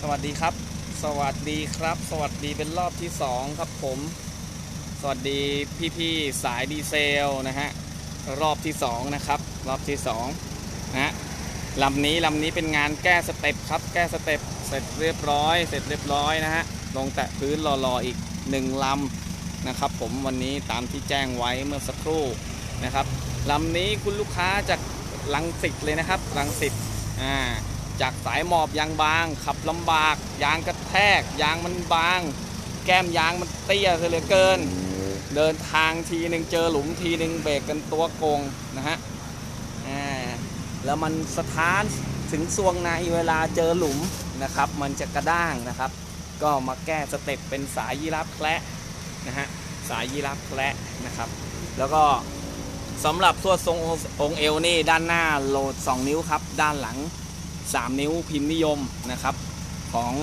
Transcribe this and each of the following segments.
สวัสดีครับ สวัสดีครับ สวัสดีเป็นรอบที่สองครับผม สวัสดีพี่ๆสายดีเซลนะฮะ รอบที่สองนะครับ รอบที่สองนะฮะลำนี้ลำนี้เป็นงานแก้สเต็ปครับ แก้สเต็ปเสร็จเรียบร้อย เสร็จเรียบร้อยนะฮะ ลงแตะพื้นรอๆอีกหนึ่งลำนะครับผมวันนี้ตามที่แจ้งไว้เมื่อสักครู่นะครับลำนี้คุณลูกค้าจากลังสิตเลยนะครับลังสิตอ่า จากสายหมอบยางบาง ขับลำบาก ยางกระแทก ยางมันบาง แก้มยางมันเตี้ยเหลือเกิน เดินทางทีหนึ่งเจอหลุมทีหนึ่งเบรกกันตัวโกงนะฮะแล้วมันสะท้านถึงซวงในเวลาเจอหลุมนะครับ มันจะกระด้างนะครับ ก็มาแก้สเต็ปเป็นสายยีราฟแคละนะฮะสายยีราฟแคละนะครับ แล้วก็สำหรับตัวทรงองค์เอวนี่ด้านหน้าโหลด 2 นิ้วครับ ด้านหลัง 3 นิ้วพิมพ์นิยมนะครับ ของ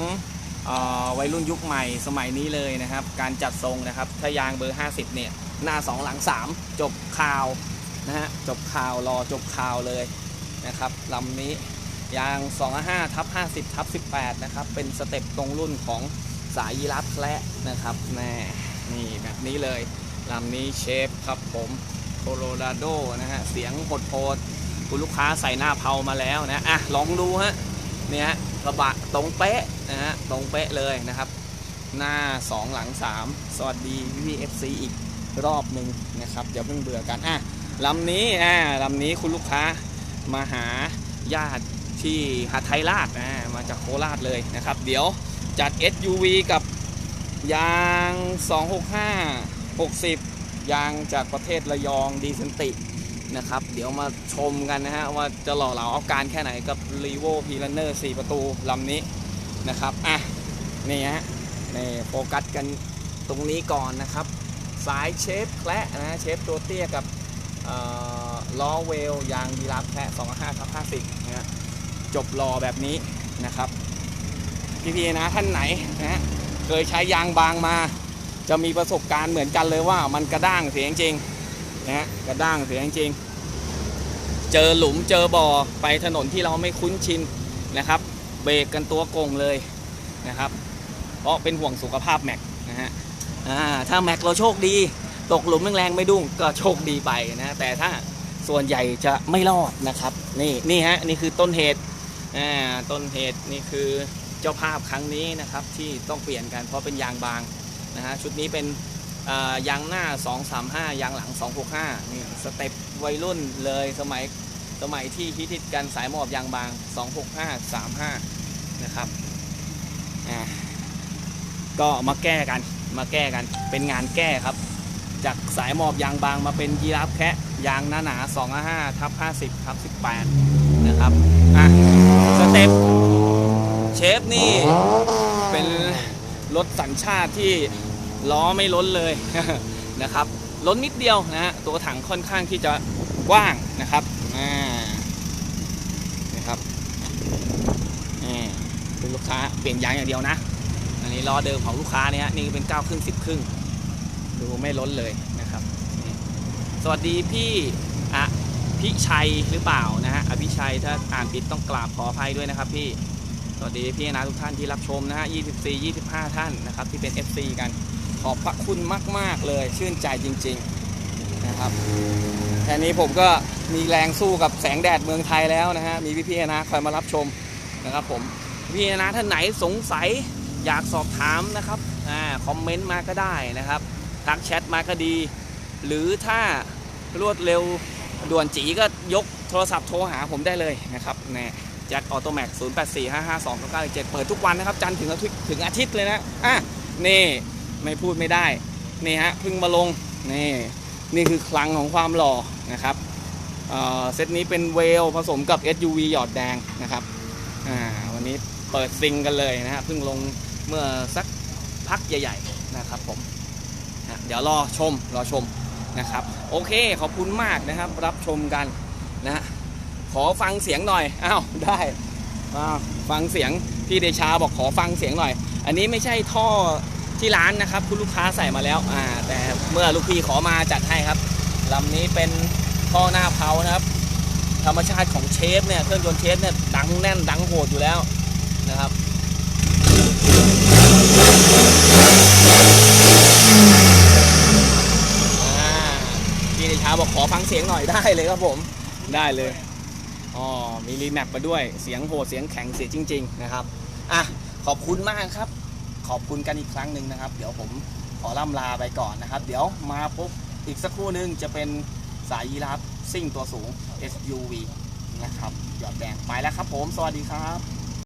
ออวัยรุ่นยุคใหม่สมัยนี้เลยนะครับ การจัดทรงนะครับถ้ายางเบอร์ 50 เนี่ย หน้า 2 หลัง 3 จบข่าวนะฮะจบข่าวรอจบข่าวเลยนะครับลำนี้ยาง 255ทับ50ทับ18 นะครับ เป็นสเต็ปตรงรุ่นของสายยีราฟแคละนะครับแน่นี่แบบนี้เลยลำนี้เชฟครับผมโคโลราโดนะฮะเสียงโหดๆ คุณลูกค้าใส่หน้าเผามาแล้วนะอะลองดูฮะเนี่ยฮะกระบะตรงเป๊ะนะฮะตรงเป๊ะเลยนะครับ หน้า 2 หลัง 3 สวัสดีพี่เอฟซีอีกรอบหนึ่งนะครับอย่าเพิ่งเบื่อกันอะลำนี้อ่าลำนี้คุณลูกค้ามาหาญาติที่หาไทยราชอ่ามาจากโคราชเลยนะครับ เดี๋ยวจัด SUV กับยาง 265 60 ยางจากประเทศระยองดีเซนติ นะครับ เดี๋ยวมาชมกันนะฮะว่าจะหล่อเหลาเอาการแค่ไหนกับ r e v o p l a n n e r 4ประตูลำนี้นะครับอะนี่ฮะนี่โฟกัสกันตรงนี้ก่อนนะครับ สายเชฟแคละนะเชฟตัวเตี้ยกับล้อเวลยางยีราฟแคละ25ทับ50นะฮะจบรอแบบนี้นะครับพี่ๆนะท่านไหนนะฮะเคยใช้ยางบางมา จะมีประสบการณ์เหมือนกันเลยว่ามันกระด้างเสียงจริงนะฮะกระด้างเสียงจริง เจอหลุมเจอบ่อไปถนนที่เราไม่คุ้นชินนะครับ เบรกกันตัวโกงเลยนะครับ เพราะเป็นห่วงสุขภาพแม็กนะฮะอ่าถ้าแม็กเราโชคดี ตกหลุมแรงๆไม่ดุ้งก็โชคดีไปนะแต่ถ้าส่วนใหญ่จะไม่รอดนะครับ นี่นี่ฮะนี่คือต้นเหตุอ่าต้นเหตุนี่คือเจ้าภาพครั้งนี้นะครับที่ต้องเปลี่ยนกันเพราะเป็นยางบางนะฮะชุดนี้เป็น ยางหน้า 235 ยางหลัง 265 นี่สเต็ปวัยรุ่นเลยสมัยสมัยที่ฮิตๆกันสายหมอบยางบาง 265 35 นะครับอ่าก็มาแก้กันมาแก้กันเป็นงานแก้ครับ จากสายหมอบยางบางมาเป็นยีราฟแคะยางหนาหนา255ทับ50ทับ18 นะครับอะสเต็ปเชฟนี่เป็นรถสัญชาติที่ ล้อไม่ล้นเลยนะครับ ล้นนิดเดียวนะฮะตัวถังค่อนข้างที่จะกว้างนะครับอ่านะครับนี่เป็นลูกค้าเปลี่ยนยางอย่างเดียวนะ อันนี้ล้อเดิมของลูกค้าเนี่ยฮะนี่เป็น9ครึ่ง10ครึ่งดูไม่ล้นเลยนะครับ สวัสดีพี่อะพิชัยหรือเปล่านะฮะอภิชัยถ้าอ่านผิดต้องกราบขออภัยด้วยนะครับพี่สวัสดีพี่นะทุกท่านที่รับชมนะฮะ 24 25 ท่านนะครับ ที่เป็น FC กัน ขอบพระคุณมาก ๆ เลยชื่นใจจริง ๆ นะครับแค่นี้ผมก็มีแรงสู้กับแสงแดดเมืองไทยแล้วนะฮะ มีพี่ๆนะคอยมารับชมนะครับผมพี่นะท่านไหนสงสัยอยากสอบถามนะครับอ่าคอมเมนต์มาก็ได้นะครับทักแชทมาก็ดี หรือถ้ารวดเร็วด่วนจีก็ยกโทรศัพท์โทรหาผมได้เลยนะครับแน่แจ็คออโตแม็ก0 8 4 5 5 2 9 9 7เปิดทุกวันนะครับ จันทร์ถึงอาทิตย์ถึงอาทิตย์เลยนะอะนี่ ไม่พูดไม่ได้ นี่ฮะเพิ่งมาลง นี่นี่คือคลังของความหล่อนะครับเเซตนี้เป็นเวลผสมกับ SUV หยอดแดงนะครับวันนี้เปิดซิงกันเลยนะฮะเพิ่งลงเมื่อสักพักใหญ่ๆนะครับผมนะเดี๋ยวรอชมรอชมนะครับ โอเคขอบคุณมากนะครับ รับชมกันนะ ขอฟังเสียงหน่อยอ้าวได้อ้าฟังเสียงพี่เดชาบอกขอฟังเสียงหน่อย อันนี้ไม่ใช่ท่อ ที่ร้านนะครับ คุณลูกค้าใส่มาแล้วอ่าแต่เมื่อลูกพี่ขอมาจัดให้ครับลำนี้เป็นท่อหน้าเพานะครับ ธรรมชาติของเชฟเนี่ยเครื่องยนต์เชฟเนี่ยดังแน่นดังโหดอยู่แล้วนะครับพี่ในเช้าบอกขอฟังเสียงหน่อยได้เลยครับผมได้เลยอ๋อมีรีแมปมาด้วยเสียงโหดเสียงแข็งเสียจริง ๆ นะครับอะขอบคุณมากครับ ขอบคุณกันอีกครั้งหนึ่งนะครับ เดี๋ยวผมขอล่ำลาไปก่อนนะครับ เดี๋ยวมาปุ๊บอีกสักครู่หนึงจะเป็นสายยีราฟซิ่งตัวสูง SUV นะครับ หยอดแดงไปแล้วครับผม สวัสดีครับ